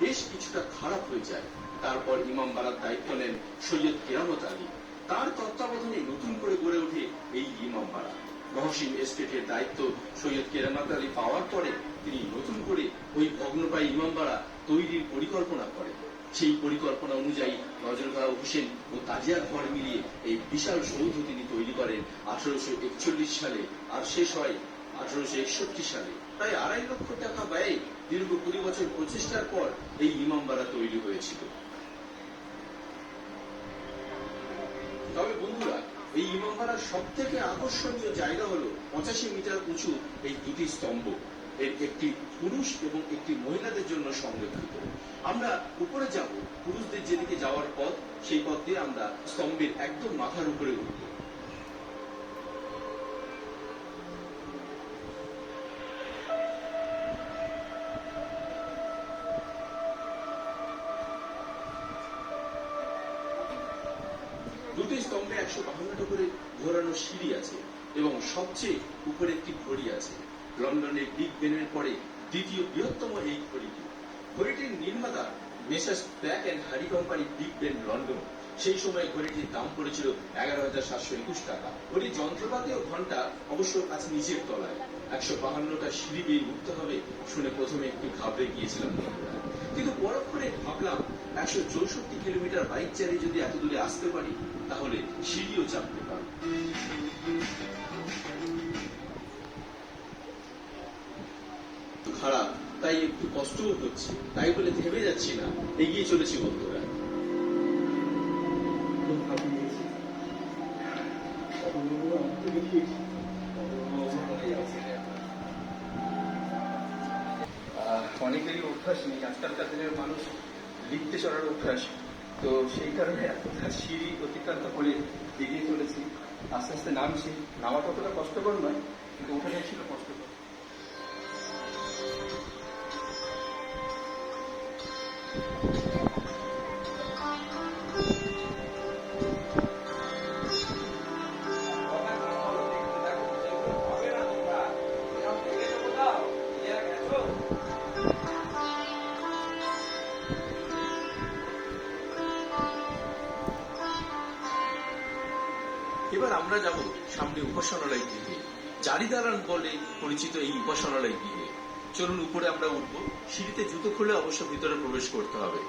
বেশ কিছুটা খারাপ হয়ে যায়। তারপর ইমাম বাড়ার দায়িত্ব নেন সৈয়দ কেরামত আলী। তার তত্ত্বাবধানে নতুন করে গড়ে ওঠে এই ইমাম বাড়া মহসিন এস্টেটের দায়িত্ব সৈয়দ কেরামত আলী পাওয়ার পরে তিনি নতুন করে ওই ভগ্নপ্রায় ইমামবাড়া তৈরির পরিকল্পনা করেন। সেই পরিকল্পনা অনুযায়ী নজরগাঁও হোসেন ও তাজিয়ার ঘর মিলিয়ে এই বিশাল সৌধ তিনি তৈরি করেন আঠারোশো একচল্লিশ সালে। আর শেষ হয় আঠারোশো একষট্টি সালে। প্রায় আড়াই লক্ষ টাকা ব্যয়ে দীর্ঘ কুড়ি বছর প্রচেষ্টার পর এই ইমামবাড়া তৈরি হয়েছিল। তবে বন্ধুরা, এই ইমামবাড়ার সব থেকে আকর্ষণীয় জায়গা হলো পঁচাশি মিটার উঁচু এই দুটি স্তম্ভ। এর একটি পুরুষ এবং একটি মহিলাদের জন্য সংরক্ষিত। আমরা উপরে যাব, পুরুষদের যেদিকে যাওয়ার পথ, সেই পথ দিয়ে আমরা স্তম্ভের একদম মাথার উপরে উঠব। স্তম্ভে একশো বাহান্নটা করে ঘোরানো সিঁড়ি আছে এবং সবচেয়ে উপরে একটি ঘড়ি আছে। লন্ডনের বিগ বেনের পরে দ্বিতীয় বৃহত্তম এই ঘড়িটি। ঘড়িটির নির্মাতা Messrs Black and Harry company Big Ben London. সেই সময় ঘড়িটির দাম পড়েছিল এগারো হাজার সাতশো একুশ টাকা। ঘড়ির যন্ত্রপাতি ও ঘণ্টা অবশ্য আছে নিচের তলায়। একশো বাহান্নটা সিঁড়ি বেয়ে উঠতে হবে শুনে প্রথমে একটু ঘাবড়ে গিয়েছিলাম কিন্তু পরক্ষণে ভাবলাম একশো চৌষট্টি কিলোমিটার বাইক চালিয়ে যদি এত দূরে আসতে পারি, তাহলে সিঁড়িও চাপতে পারব। খারাপ, তাই একটু কষ্টও হচ্ছে, তাই বলে থেমে যাচ্ছি না, এগিয়ে চলেছি বন্ধুরা। অনেকেরই অভ্যাস নেই, আজকালকার দিনের মানুষ লিখতে চড়ার অভ্যাস। তো সেই কারণে এতটা সিঁড়ি অতিক্রান্ত করে এগিয়ে চলেছি। আস্তে আস্তে নামছি। নামা ততটা কষ্টকর নয়, কিন্তু ওঠাটাই ছিল কষ্টকর। এবার আমরা যাব সামনে উপাসনালয় গৃহে। জারিদারান বলে পরিচিত এই উপাসনালয় গৃহে। চলুন উপরে আমরা উঠবো। সিঁড়িতে জুতো খুলে অবশ্য ভিতরে প্রবেশ করতে হবে।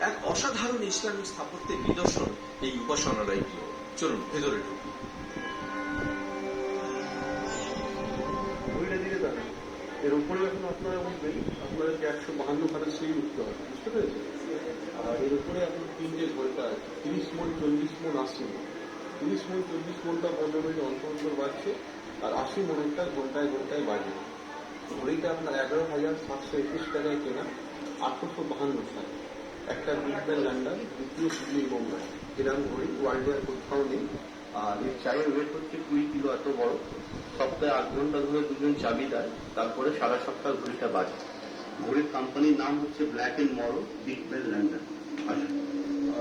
এক অসাধারণ ইসলামিক স্থাপত্যের নিদর্শন এই উপাসনালয় গৃহ। চলুন, ভেতরে ঢুকুন। এর উপরে এখন আপনারা উঠবেন আপনাদেরকে একশো বাহান্ন খানা সিঁড়ি উঠতে হবে। বুঝতে পেরেছেন? আর এর উপরে এখন তিনটে আছে। তিরিশ মন, চল্লিশ মন মন তিরিশ মন চল্লিশ মনটা পনেরো মিনিট অন্তর অন্তর বাড়ছে, আর আশি মনেরটা ঘন্টায় ঘন্টায় বাড়বে ঘড়িটা আপনার এগারো হাজার সাতশো একুশ টাকায় কেনা আঠারোশো বাহান্ন সালে। একটা বিগব্যান ল্যান্ডার দ্বিতীয় সিডনি বোম্বাই। এরকম ঘড়ি ওয়ার্ল্ডে আর কোথাও নেই। আর এর চায়ের ওয়েট হচ্ছে কুড়ি কিলো এত বড়। সপ্তাহে আট ঘণ্টা ধরে দুজন চাবি দেয়, তারপরে সারা সপ্তাহ ঘড়িটা বাজে। ঘড়ির কোম্পানির নাম হচ্ছে Black and Morrow Big Bell lander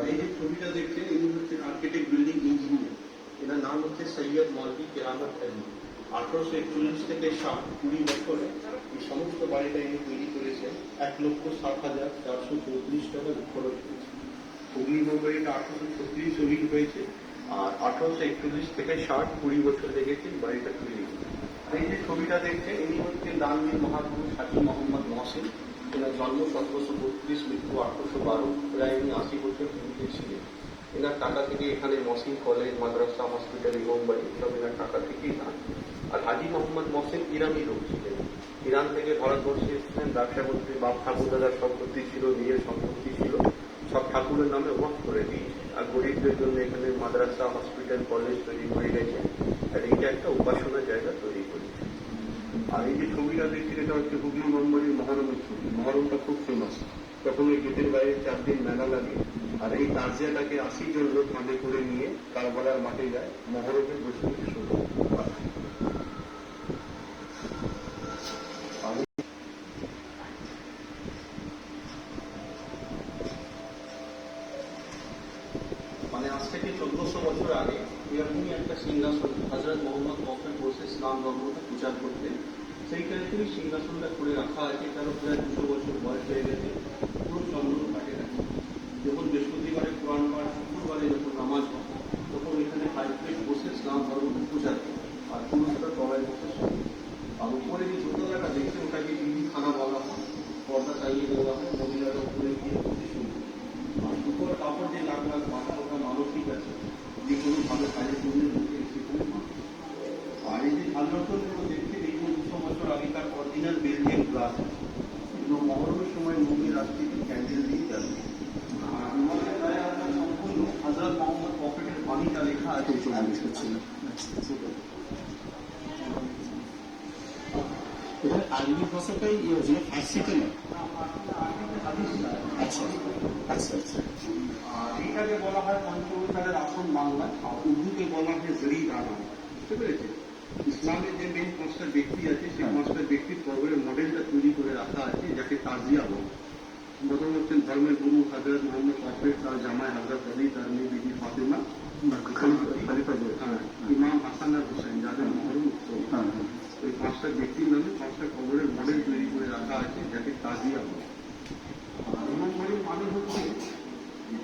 এই যে ছবিটা দেখছেন ইনি হচ্ছে আর্কিটেক্ট বিল্ডিং ইঞ্জিনিয়ার এনার নাম হচ্ছে সৈয়দ মলবি কেরামত আলী। আঠারোশো একচল্লিশ থেকে ষাট কুড়ি বছরে এই সমস্ত বাড়িটা ইনি তৈরি করেছেন। এক লক্ষ ষাট হাজার চারশো চৌত্রিশ টাকা খরচ হয়েছে হুগলি মুম্বাইটা আঠারোশো ছত্রিশ তৈরি হয়েছে আর আঠারোশো একচল্লিশ থেকে ষাট কুড়ি বছর লেগেছে বাড়িটা তৈরি এই যে ছবিটা দেখছে ইনি হচ্ছেন দানবীর মহাপুরুষ হাজি মোহাম্মদ মহসিন। এনার জন্ম সতেরোশো বত্রিশ, মৃত্যু আঠারোশো বারো, প্রায় উনি আশি বছর ছিলেন। এনার টাকা থেকে এখানে মহসিন কলেজ, মাদ্রাসা, হসপিটাল মুম্বাই এসব এনার টাকা থেকেই দান। আর হাজি মোহাম্মদ মহসিন ইরানি লোক ছিলেন। ইরান থেকে ভারতবর্ষে এসেছিলেন ব্যবসা করতে বাপ ঠাকুরদাদার সম্পত্তি ছিল, নিজের সম্পত্তি ছিল, সব ঠাকুরের নামে ওয়াক করে দিয়েছে। আর গরিবদের জন্য এখানে মাদ্রাসা, হসপিটাল, কলেজ তৈরি করে গেছে। আর এইটা একটা উপাসনা জায়গা তৈরি করেছে। আর এই যে ছবিটা দেখছি এটা হচ্ছে হুগলি মুম্বাইয়ের মহরমের ছবি মহরমটা খুব ফেমাস তখন ওই গেটের বাইরে চার দিন মেলা লাগে, আর এই তাজিয়াটাকে আশি জন লোক কাঁধে করে নিয়ে কারবালার মাঠে যায় মহরমের বসে শুরু মানে আজ থেকে বছর আগে একটা সিংহাসন হজরত মোহাম্মদ মফেদ বসে ইসলাম ধর্মকে প্রচার করতেন। সেই ক্ষেত্রে সিংহাসনটা করে রাখা আছে, কারণ প্রায় দুশো বছর বয়স হয়ে গেছে। পুরো চন্দ্র কাটে না। যখন বৃহস্পতিবারে কোরআন পাঠ শুক্রবারে যখন নামাজ হয়, তখন এখানে হাই বসে স্নান ধর্ম পূজা আর পুরুষরা তলায় বসে আর উপরে যে ছোটবেলাটা দেখছে ওটাকে ইডি খানা বলা হয়। পর্দা চালিয়ে দেওয়া হয়, মহিলারা উপরে গিয়ে বসে শুনে আর শুকর কাপড় যে লাগ মাথা ওটা মানসিক আছে। যে কোনোভাবে কাজে করলে আরবি ভাষাটাই ইয়ে ফার্সিতে না আচ্ছা আচ্ছা আচ্ছা আর এটাকে বলা হয় আসন বাংলা। উর্দুকে বলা হয় জরি বুঝতে ইসলামের যে মেন পাঁচটা ব্যক্তি আছে সেই। পাঁচটা ব্যক্তির কবরের মডেলটা তৈরি করে রাখা আছে যাকে তাজিয়া বলে। প্রথম হচ্ছেন ধর্মের গুরু হাজরত মোহাম্মদ কফের তার জামাই হাজরত আলী তার মেয়ে বিবি ফাতেমা খালিফা বলে। হ্যাঁ ইমাম হাসান আর হোসেন যাদের মহরম উৎসব হ্যাঁ হ্যাঁ ওই পাঁচটা ব্যক্তির নামে পাঁচটা কবরের মডেল তৈরি করে রাখা আছে যাকে তাজিয়া বলে আর ইমাম মরিম মানে হচ্ছে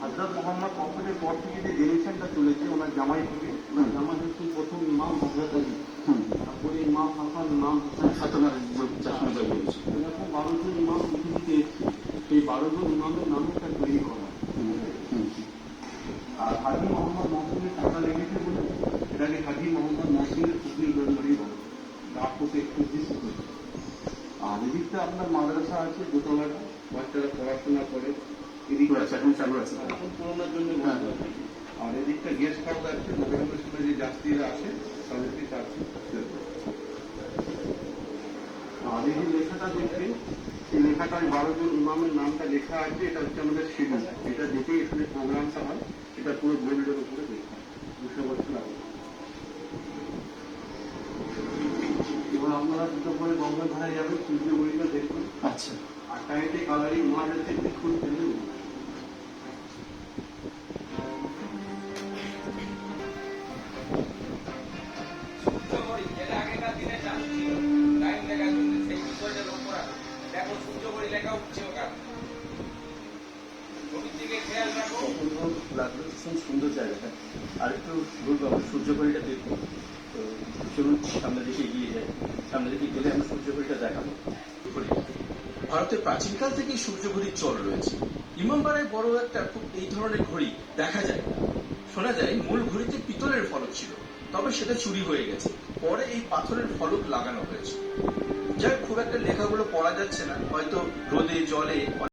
হাজরত মোহাম্মদ কফরের পর থেকে যে জেনারেশনটা চলেছে ওনার জামাই থেকে ওনার জামাই হচ্ছে প্রথম ইমাম হজরত আলী হুম তারপরে ইমাম হাসান ইমাম হোসেন ফাতেমার চাষমাটা বলেছে এরকম বারো জন ইমাম পৃথিবীতে এসছে সেই বারো জন ইমামের নামে একটা তৈরি করা। আর হাজি মোহাম্মদ মহসিনের টাকা লেগেছে বলে এটাকে হাজি মোহাম্মদ মহসিনের ফুকরি গঞ্জরি বলে। ডাক হতে একটু আর এদিকটা আপনার মাদ্রাসা আছে দোতলাটা। বাচ্চারা পড়াশোনা করে। এদিকে আচ্ছা এখন চালু আছে। এখন করোনার জন্য আর এদিকটা গেস্ট হাউস আছে। নভেম্বর সময় যে যাত্রীরা আসে তাদেরকে চার্জ আর এই লেখাটা দেখবেন এই লেখাটা ওই বারো জন ইমামের নামটা লেখা আছে এটা হচ্ছে আমাদের শিডিউল এটা দেখেই এখানে প্রোগ্রামটা হয় এটা পুরো গোল্ডের উপরে লেখা দুশো বছর আগে। এবার আপনারা দুটো করে গঙ্গা ধারায় যাবেন সূর্য বইটা দেখবেন আচ্ছা। আর টাইটে কালারিং মাঠ আছে। লাগল, ভীষণ সুন্দর জায়গাটা। ঘুরবো, আমরা দেখব। তো চলুন দিকে এগিয়ে যাই। দিকে গেলে আমরা দেখাবো। ভারতের প্রাচীনকাল থেকেই সূর্য ঘড়ির চল রয়েছে। ইমামবাড়ায় বড় একটা খুব এই ধরনের ঘড়ি দেখা যায় শোনা যায়, মূল ঘড়িতে পিতলের ফলক ছিল, তবে সেটা চুরি হয়ে গেছে। পরে এই পাথরের ফলক লাগানো হয়েছে। যাই খুব একটা লেখাগুলো পড়া যাচ্ছে না। হয়তো রোদে, জলে